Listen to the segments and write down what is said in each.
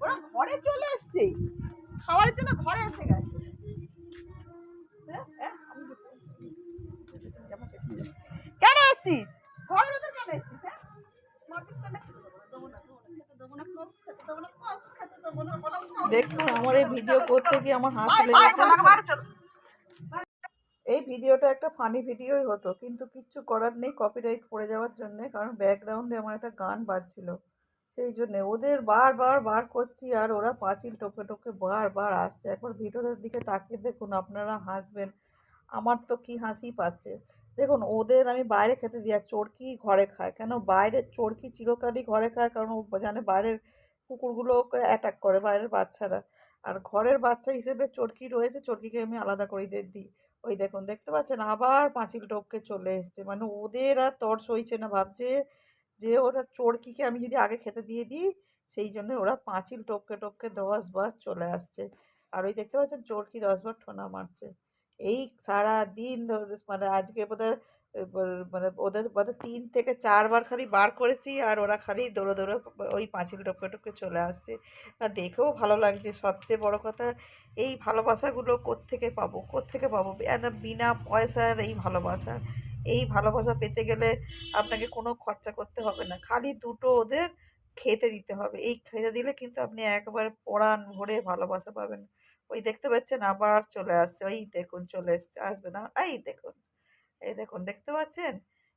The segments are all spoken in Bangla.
ওরা ঘরে চলে এসছে জন্য ঘরে এসে গেছে। কেন এসছিস ঘরের কেন এসছিস হ্যাঁ। দেখুন আমার এই ভিডিও করতে গিয়ে আমার চলো, চলো। এই ভিডিওটা একটা ফানি ভিডিওই হতো, কিন্তু কিচ্ছু করার নেই কপিরাইট পড়ে যাওয়ার জন্যে, কারণ ব্যাকগ্রাউন্ডে আমার একটা গান বাজছিল। সেই জন্যে ওদের বারবার বার করছি, আর ওরা পাঁচিল টোকে টোকে বারবার আসছে। একবার ভিডিওটার দিকে তাকিয়ে দেখুন, আপনারা হাসবেন, আমার তো কি হাসি পাচ্ছে। দেখুন, ওদের আমি বাইরে খেতে দিই, আর চোরকি ঘরে খায়। কেন? বাইরের চোরকি চিরকালই ঘরে খায়, কারণ ও জানে বাইরের কুকুরগুলোকে অ্যাটাক করে, বাইরের বাচ্চারা। আর ঘরের বাচ্চা হিসেবে চোরকি রয়েছে, চোরকিকে আমি আলাদা করে দিই। ওই দেখুন, দেখতে পাচ্ছেন? আবার পাঁচিল টপকে চলে এসছে। মানে ওদের আর তর সইছে না, ভাবছে যে ওরা চোরকিকে আমি যদি আগে খেতে দিয়ে দিই, সেই জন্য ওরা পাঁচিল টপকে টপকে দশ বার চলে আসছে। আর ওই দেখতে পাচ্ছেন, চোরকি দশবার ঠোনা মারছে। এই সারা দিন ধরে মানে আজকে বোধহয় মানে ওদের বোধহয় তিন থেকে চারবার খালি বার করেছি আর ওরা খালি দৌড়ে দৌড়ে ওই পাঁচিল টপকে টপকে চলে আসছে। আর দেখেও ভালো লাগছে। সবচেয়ে বড় কথা, এই ভালোবাসাগুলো কোত্থেকে পাবো? কোত্থেকে পাবো? বিনা পয়সার এই ভালোবাসা। এই ভালোবাসা পেতে গেলে আপনাকে কোনো খরচা করতে হবে না। খালি দুটো ওদের খেতে দিতে হবে। এই খেতে দিলে কিন্তু আপনি একবার পড়ান ভরে ভালোবাসা পাবেন। ওই দেখতে পাচ্ছেন আবার চলে আসছে। ওই দেখুন, চলে এসছে, আসবে না। এই দেখুন। এই দেখুন, দেখতে পাচ্ছেন?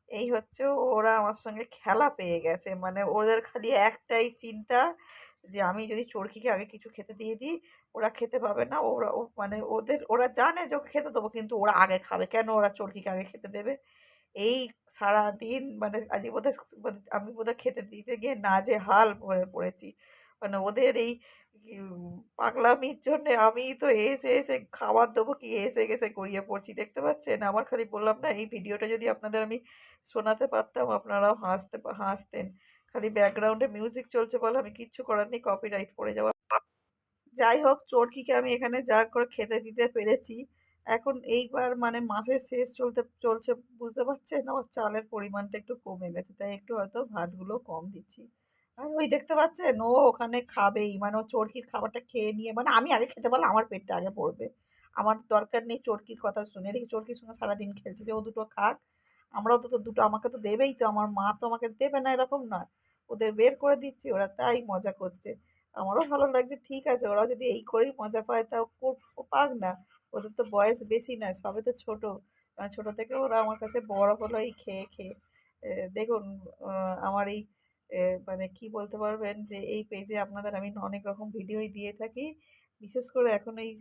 এই হচ্ছে ওরা আমার সঙ্গে খেলা পেয়ে গেছে। মানে ওদের খালি একটাই চিন্তা যে আমি যদি চরকিকে আগে কিছু খেতে দিয়ে দিই, ওরা খেতে পাবে না। ওরা মানে ওদের, ওরা জানে যে খেতে দেবো, কিন্তু ওরা আগে খাবে। কেন ওরা চরকিকে আগে খেতে দেবে? এই সারা দিন মানে আজ বোধহয় আমি বোধহয় খেতে দিতে গিয়ে না যে হাল হয়ে পড়েছি। মানে ওদের এই পাগলামির জন্যে আমি তো এসে এসে খাবার দেবো কি? এসে গেছে গড়িয়ে পড়ছি, দেখতে পাচ্ছেন? আমার খালি বললাম না, এই ভিডিওটা যদি আপনাদের আমি শোনাতে পারতাম, আপনারাও হাসতে হাসতেন। খালি ব্যাকগ্রাউন্ডে মিউজিক চলছে বলে আমি কিচ্ছু করার নেই কপিরাইট পড়ে যাওয়া যাই হোক, চরকিকে আমি এখানে যা করে খেতে দিতে পেরেছি। এখন এইবার মানে মাসের শেষ চলতে, চলছে, বুঝতে পারছেন? আমার চালের পরিমাণটা একটু কমে গেছে, তাই একটু হয়তো ভাতগুলো কম দিচ্ছি। আর ওই দেখতে পাচ্ছেন? ও ওখানে খাবেই। মানে ও চরকির খাবারটা খেয়ে নিয়ে মানে আমি আগে খেতে পারলে আমার পেটটা আগে পড়বে আমার দরকার নেই চরকির কথা শুনে। দেখি চরকির সঙ্গে সারাদিন খেলছে যে ও দুটো খাক। আমরাও তো দুটো আমাকে তো দেবেই তো। আমার মা তো আমাকে দেবে না এরকম নয়। ওদের বের করে দিচ্ছি। ওরা তাই মজা করছে। আমারও ভালো লাগছে। ঠিক আছে ওরা যদি এই করেই মজা পায় তাও কো- পাক না। ওদের তো বয়স বেশি নয়, সবে তো ছোটো। মানে ছোটো থেকে ওরা আমার কাছে বড় হলো এই খেয়ে খেয়ে। দেখুন আমার এই মানে কি বলতে পারবেন যে, এই পেজে আপনাদের আমি অনেক রকম ভিডিওই দিয়ে থাকি। বিশেষ করে এখন এই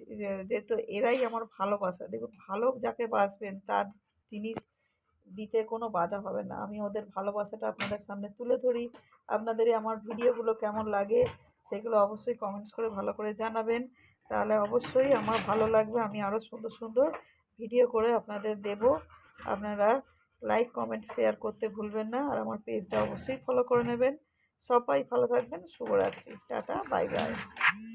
যেহেতু এরাই আমার ভালোবাসা, দেখুন ভালো যাকে বাসবেন তার জিনিস দিতে কোনো বাধা হবে না। আমি ওদের ভালোবাসাটা আপনাদের সামনে তুলে ধরি। আপনাদেরই আমার ভিডিওগুলো কেমন লাগে সেগুলো অবশ্যই কমেন্টস করে ভালো করে জানাবেন। তাহলে অবশ্যই আমার ভালো লাগবে। আমি আরও সুন্দর সুন্দর ভিডিও করে আপনাদের দেব। আপনারা লাইক কমেন্ট শেয়ার করতে ভুলবেন না। আর আমার পেজটা অবশ্যই ফলো করে নেবেন। সবাই ভালো থাকবেন। শুভরাত্রি। Tata bye bye